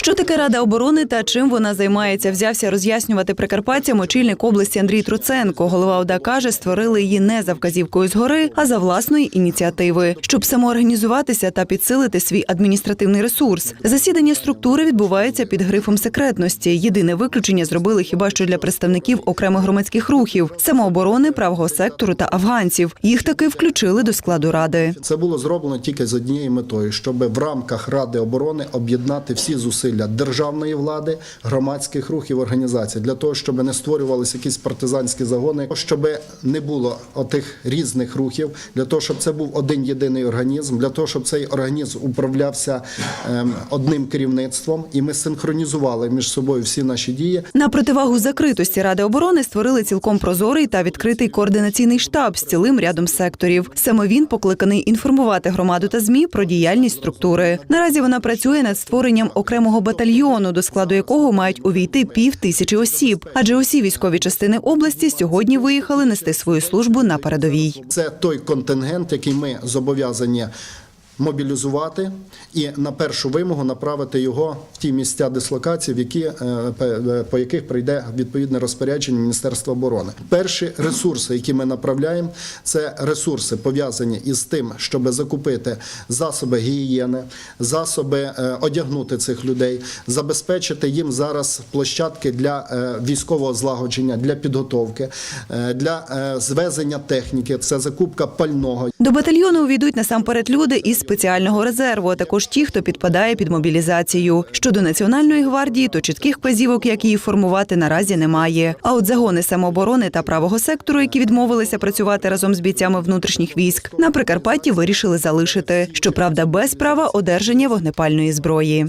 Що таке Рада оборони та чим вона займається, взявся роз'яснювати прикарпатцям очільник області Андрій Труценко. Голова ОДА каже, створили її не за вказівкою згори, а за власної ініціативи, щоб самоорганізуватися та підсилити свій адміністративний ресурс. Засідання структури відбувається під грифом секретності. Єдине виключення зробили хіба що для представників окремих громадських рухів, самооборони, правого сектору та афганців. Їх таки включили до складу ради. Це було зроблено тільки з однією метою, щоб в рамках Ради оборони об'єднати всі зусилля державної влади, громадських рухів, організацій для того, щоб не створювалися якісь партизанські загони, щоб не було отих різних рухів, для того, щоб це був один єдиний організм, для того, щоб цей організм управлявся ем, одним керівництвом, і ми синхронізували між собою всі наші дії. На противагу закритості Ради оборони створили цілком прозорий та відкритий координаційний штаб з цілим рядом секторів. Саме він покликаний інформувати громаду та змі про діяльність структури. Наразі вона працює над створенням окремого батальйону, до складу якого мають увійти пів тисячі осіб. Адже усі військові частини області сьогодні виїхали нести свою службу на передовій. Це той контингент, який ми зобов'язані мобілізувати і на першу вимогу направити його в ті місця дислокації, в які, е, по- по яких прийде відповідне розпорядження Міністерства оборони. Перші ресурси, які ми направляємо, це ресурси пов'язані із тим, щоб закупити засоби гігієни, засоби е, одягнути цих людей, забезпечити їм зараз площадки для е, військового злагодження, для підготовки, е, для е, звезення техніки. Це закупка пального. До батальйону увійдуть насамперед люди із спеціального резерву, а також ті, хто підпадає під мобілізацію. Щодо національної гвардії, то чітких вказівок, як її формувати, наразі немає. А от загони самооборони та правого сектору, які відмовилися працювати разом з бійцями внутрішніх військ, на Прикарпатті вирішили залишити. Щоправда, без права одержання вогнепальної зброї.